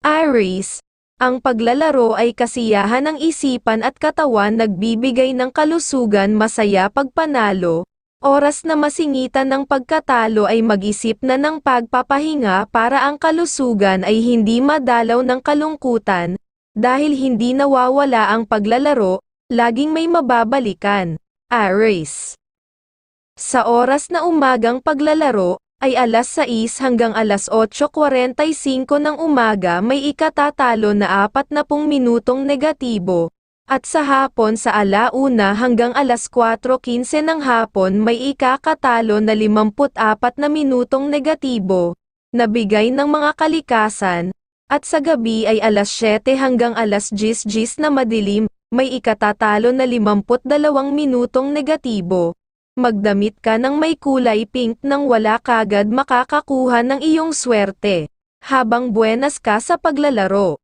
Aries, ang paglalaro ay kasiyahan ng isipan at katawan nagbibigay ng kalusugan masaya pagpanalo, oras na masingitan ng pagkatalo ay mag-isip na ng pagpapahinga para ang kalusugan ay hindi madalaw ng kalungkutan, dahil hindi nawawala ang paglalaro, laging may mababalikan. Aries Sa oras na umagang paglalaro, ay alas 6 hanggang alas 8.45 ng umaga may ikatatalo na 40 minutong negatibo, at sa hapon sa alauna hanggang alas 4.15 ng hapon may ikakatalo na 54 na minutong negatibo, na bigay ng mga kalikasan, at sa gabi ay alas 7 hanggang alas 10 na madilim, may ikatatalo na 52 minutong negatibo magdamit ka ng may kulay pink nang wala kagad makakakuha ng iyong swerte, habang buenas ka sa paglalaro.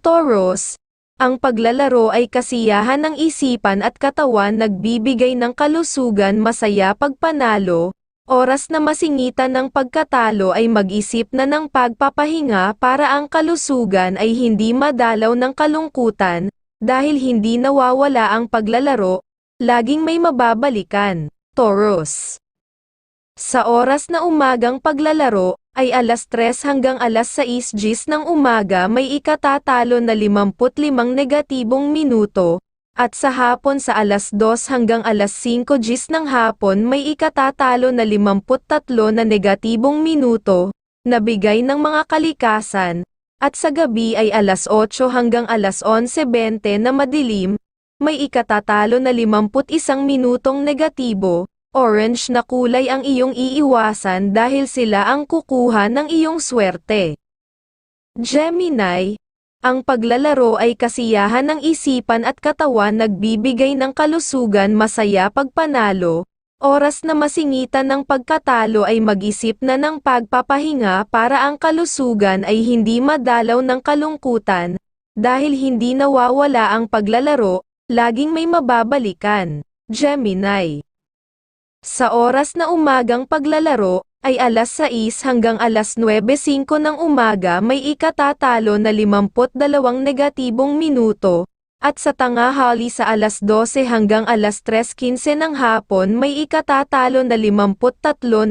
Taurus, ang paglalaro ay kasiyahan ng isipan at katawan nagbibigay ng kalusugan masaya pagpanalo, oras na masingitan ng pagkatalo ay mag-isip na ng pagpapahinga para ang kalusugan ay hindi madalaw ng kalungkutan, dahil hindi nawawala ang paglalaro, laging may mababalikan. Taurus. Sa oras na umagang paglalaro, ay alas 3 hanggang alas 6 gis ng umaga may ikatatalo na 55 negatibong minuto, at sa hapon sa alas 2 hanggang alas 5 gis ng hapon may ikatatalo na 53 na negatibong minuto, na bigay ng mga kalikasan, at sa gabi ay alas 8 hanggang alas 11.20 na madilim, may ikatatalo na 51 minutong negatibo, orange na kulay ang iyong iiwasan dahil sila ang kukuha ng iyong swerte. Gemini, ang paglalaro ay kasiyahan ng isipan at katawan nagbibigay ng kalusugan masaya pagpanalo, oras na masingitan ng pagkatalo ay mag-isip na ng pagpapahinga para ang kalusugan ay hindi madalaw ng kalungkutan, dahil hindi nawawala ang paglalaro, laging may mababalikan. Gemini. Sa oras na umagang paglalaro, ay alas 6 hanggang alas 9.05 ng umaga may ikatatalo na 52 negatibong minuto, at sa tangahali sa alas 12 hanggang alas 3.15 ng hapon may ikatatalo na 53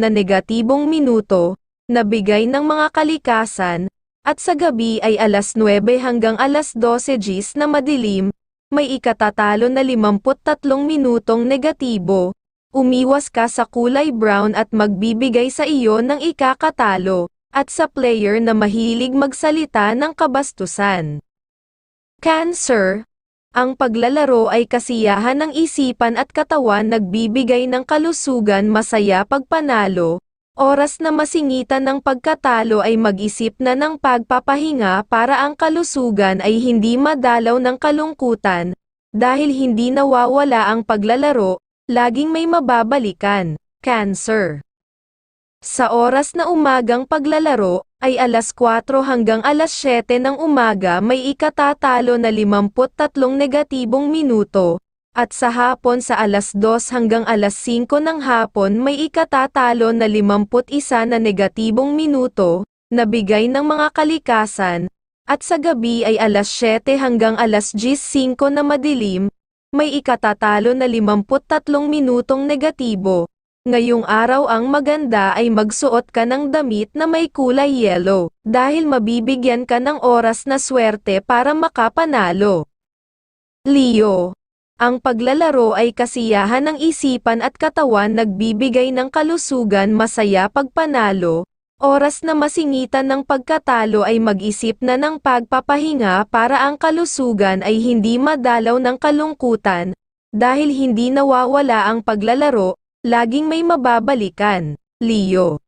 na negatibong minuto, na bigay ng mga kalikasan, at sa gabi ay alas 9 hanggang alas 12 gis na madilim, may ikatatalo na 53 minutong negatibo. Umiwas ka sa kulay brown at magbibigay sa iyo ng ikakatalo, at sa player na mahilig magsalita ng kabastusan. Cancer, ang paglalaro ay kasiyahan ng isipan at katawan nagbibigay ng kalusugan masaya pagpanalo, oras na masingitan ng pagkatalo ay mag-isip na ng pagpapahinga para ang kalusugan ay hindi madalaw ng kalungkutan, dahil hindi nawawala ang paglalaro, laging may mababalikan. Cancer. Sa oras na umagang paglalaro, ay alas 4 hanggang alas 7 ng umaga may ikatatalo na 53 negatibong minuto, at sa hapon sa alas 2 hanggang alas 5 ng hapon may ikatatalo na 51 na negatibong minuto, na bigay ng mga kalikasan, at sa gabi ay alas 7 hanggang alas 10.05 na madilim, may ikatatalo na 53 minutong negatibo. Ngayong araw ang maganda ay magsuot ka ng damit na may kulay yellow, dahil mabibigyan ka ng oras na swerte para makapanalo. Leo ang paglalaro ay kasiyahan ng isipan at katawan nagbibigay ng kalusugan masaya pagpanalo, oras na masingitan ng pagkatalo ay mag-isip na ng pagpapahinga para ang kalusugan ay hindi madalaw ng kalungkutan, dahil hindi nawawala ang paglalaro, laging may mababalikan. Leo.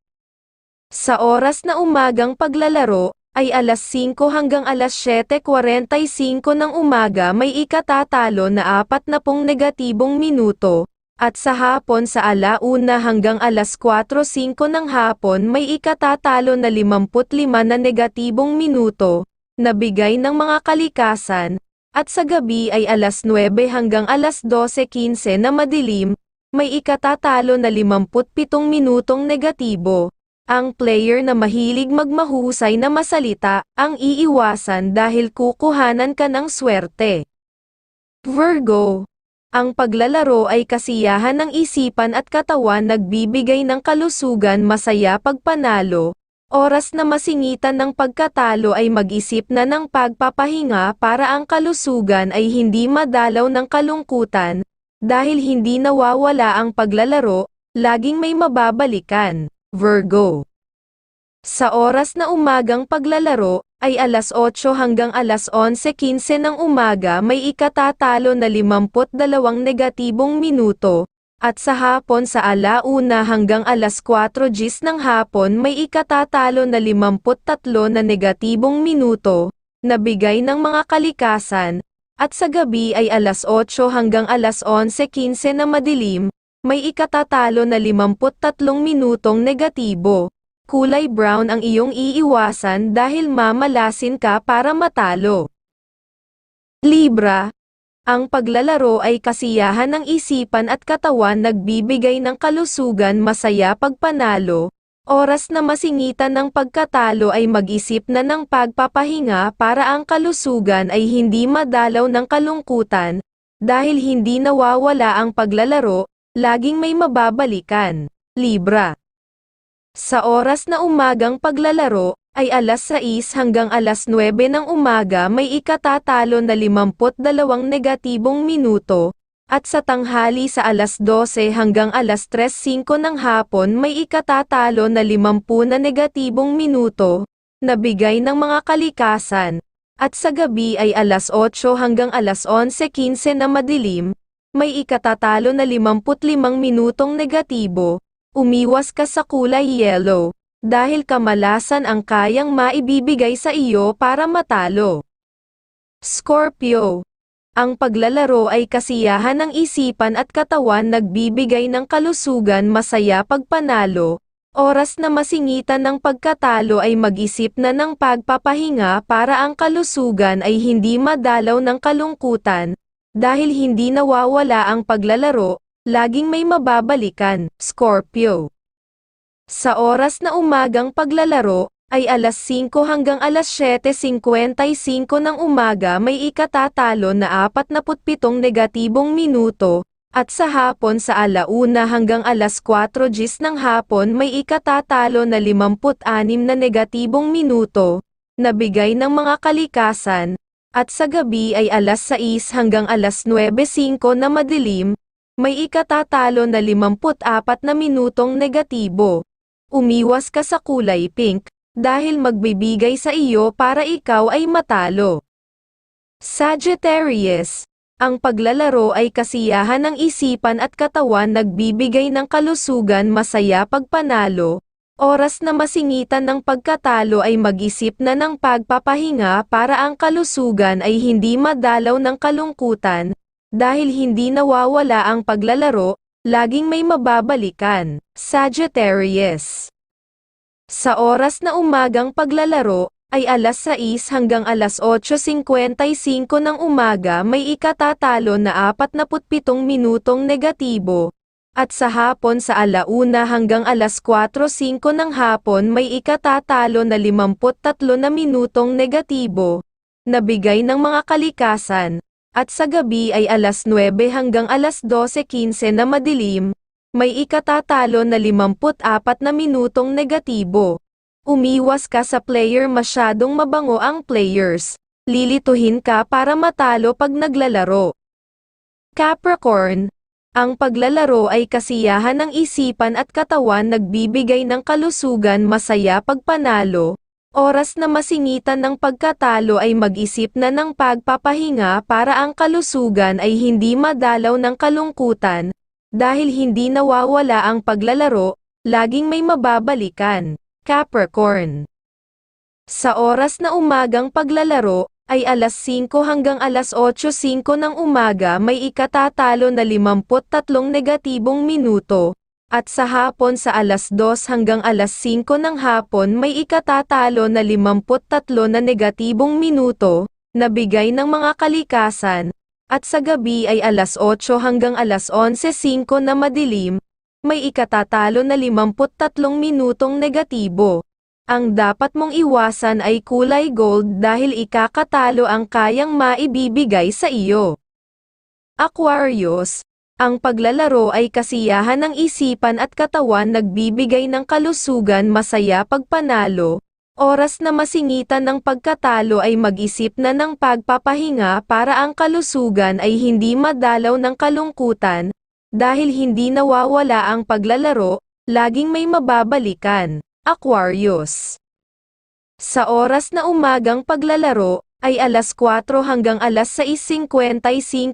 Sa oras na umagang paglalaro, ay alas 5 hanggang alas 7.45 ng umaga may ikatatalo na 40 negatibong minuto, at sa hapon sa alauna hanggang alas 4.05 ng hapon may ikatatalo na 55 na negatibong minuto, na bigay ng mga kalikasan, at sa gabi ay alas 9 hanggang alas 12.15 na madilim, may ikatatalo na 57 minutong negatibo, Ang player na mahilig magmahusay na masalita, ang iiwasan dahil kukuhanan ka ng swerte. Virgo. Ang paglalaro ay kasiyahan ng isipan at katawan nagbibigay ng kalusugan masaya pagpanalo, oras na masingitan ng pagkatalo ay mag-isip na ng pagpapahinga para ang kalusugan ay hindi madalaw ng kalungkutan, dahil hindi nawawala ang paglalaro, laging may mababalikan. Virgo. Sa oras na umagang paglalaro, ay alas 8 hanggang alas 11.15 ng umaga may ikatatalo na 52 negatibong minuto, at sa hapon sa alauna hanggang alas 4 gis ng hapon may ikatatalo na 53 na negatibong minuto, na bigay ng mga kalikasan, at sa gabi ay alas 8 hanggang alas 11.15 na madilim, may ikatatalo na 53 minutong negatibo. Kulay brown ang iyong iiwasan dahil mamalasin ka para matalo. Libra. Ang paglalaro ay kasiyahan ng isipan at katawan nagbibigay ng kalusugan masaya pagpanalo. Oras na masingitan ng pagkatalo ay mag-isip na ng pagpapahinga para ang kalusugan ay hindi madalaw ng kalungkutan. Dahil hindi nawawala ang paglalaro, laging may mababalikan. Libra. Sa oras na umagang paglalaro, ay alas 6 hanggang alas 9 ng umaga may ikatatalo na 52 negatibong minuto, at sa tanghali sa alas 12 hanggang alas 3.05 ng hapon may ikatatalo na 50 na negatibong minuto, na bigay ng mga kalikasan, at sa gabi ay alas 8 hanggang alas 11.15 na madilim, may ikatatalo na 55 minutong negatibo, Umiwas ka sa kulay yellow, dahil kamalasan ang kayang maibibigay sa iyo para matalo. Scorpio. Ang paglalaro ay kasiyahan ng isipan at katawan nagbibigay ng kalusugan masaya pagpanalo, oras na masingitan ng pagkatalo ay mag-isip na ng pagpapahinga para ang kalusugan ay hindi madalaw ng kalungkutan, dahil hindi nawawala ang paglalaro, Laging may mababalikan, Scorpio. Sa oras na umagang paglalaro, ay alas 5 hanggang alas 7.55 ng umaga may ikatatalo na 47 negatibong minuto, at sa hapon sa alauna hanggang alas 4 gis ng hapon may ikatatalo na 56 na negatibong minuto, na bigay ng mga kalikasan, at sa gabi ay alas 6 hanggang alas 9.05 na madilim, may ikatatalo na 54 na minutong negatibo. Umiwas ka sa kulay pink, dahil magbibigay sa iyo para ikaw ay matalo. Sagittarius, ang paglalaro ay kasiyahan ng isipan at katawan nagbibigay ng kalusugan masaya pagpanalo, oras na masingitan ng pagkatalo ay mag-isip na ng pagpapahinga para ang kalusugan ay hindi madalaw ng kalungkutan, dahil hindi nawawala ang paglalaro, laging may mababalikan. Sagittarius. Sa oras na umagang paglalaro, ay alas 6 hanggang alas 8.55 ng umaga may ikatatalo na 47 minutong negatibo, at sa hapon sa alauna hanggang alas 4.05 ng hapon may ikatatalo na 53 na minutong negatibo, na bigay ng mga kalikasan, at sa gabi ay alas 9 hanggang alas 12.15 na madilim, may ikatatalo na 54 na minutong negatibo. Umiwas ka sa player masyadong mabango ang players. Lilituhin ka para matalo pag naglalaro. Capricorn, ang paglalaro ay kasiyahan ng isipan at katawan nagbibigay ng kalusugan masaya pag panalo, Oras na masingitan ng pagkatalo ay mag-isip na ng pagpapahinga para ang kalusugan ay hindi madalaw ng kalungkutan, dahil hindi nawawala ang paglalaro, laging may mababalikan. Capricorn. Sa oras na umagang paglalaro, ay alas 5 hanggang alas 8.05 ng umaga may ikatatalo na 53 negatibong minuto, at sa hapon sa alas 2 hanggang alas 5 ng hapon may ikatatalo na 53 na negatibong minuto, na bigay ng mga kalikasan, at sa gabi ay alas 8 hanggang alas 11.05 na madilim, may ikatatalo na 53 minutong negatibo. Ang dapat mong iwasan ay kulay gold dahil ikakatalo ang kayang maibibigay sa iyo. Aquarius, ang paglalaro ay kasiyahan ng isipan at katawan nagbibigay ng kalusugan masaya pagpanalo, oras na masingitan ng pagkatalo ay mag-isip na ng pagpapahinga para ang kalusugan ay hindi madalaw ng kalungkutan, dahil hindi nawawala ang paglalaro, laging may mababalikan. Aquarius. Sa oras na umagang paglalaro, ay alas 4 hanggang alas 6.55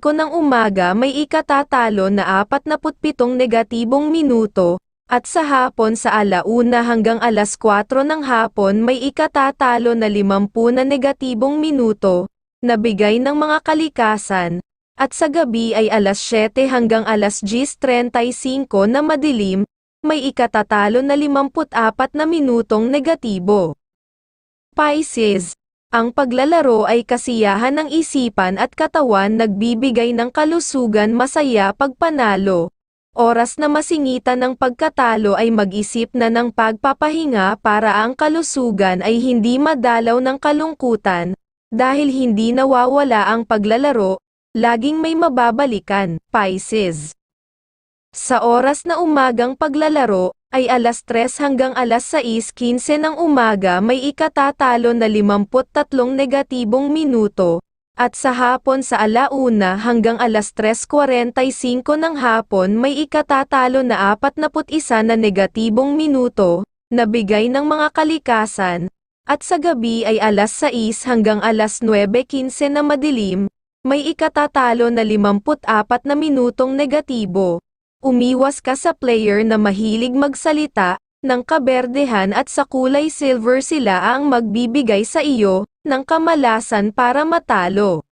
ng umaga may ikatatalo na 47 negatibong minuto, at sa hapon sa alauna hanggang alas 4 ng hapon may ikatatalo na 50 na negatibong minuto, na bigay ng mga kalikasan, at sa gabi ay alas 7 hanggang alas 10.35 na madilim, may ikatatalo na 54 na minutong negatibo. Pisces, ang paglalaro ay kasiyahan ng isipan at katawan nagbibigay ng kalusugan masaya pagpanalo. Oras na masingitan ng pagkatalo ay mag-isip na ng pagpapahinga para ang kalusugan ay hindi madalaw ng kalungkutan, dahil hindi nawawala ang paglalaro, laging may mababalikan, Pisces. Sa oras na umagang paglalaro, ay alas 3 hanggang alas 6.15 ng umaga may ikatatalo na 53 negatibong minuto, at sa hapon sa alauna hanggang alas 3.45 ng hapon may ikatatalo na 41 na negatibong minuto, na bigay ng mga kalikasan, at sa gabi ay alas 6 hanggang alas 9.15 na madilim, may ikatatalo na 54 na minutong negatibo. Umiwas ka sa player na mahilig magsalita, ng kaberdehan at sa kulay silver sila ang magbibigay sa iyo, ng kamalasan para matalo.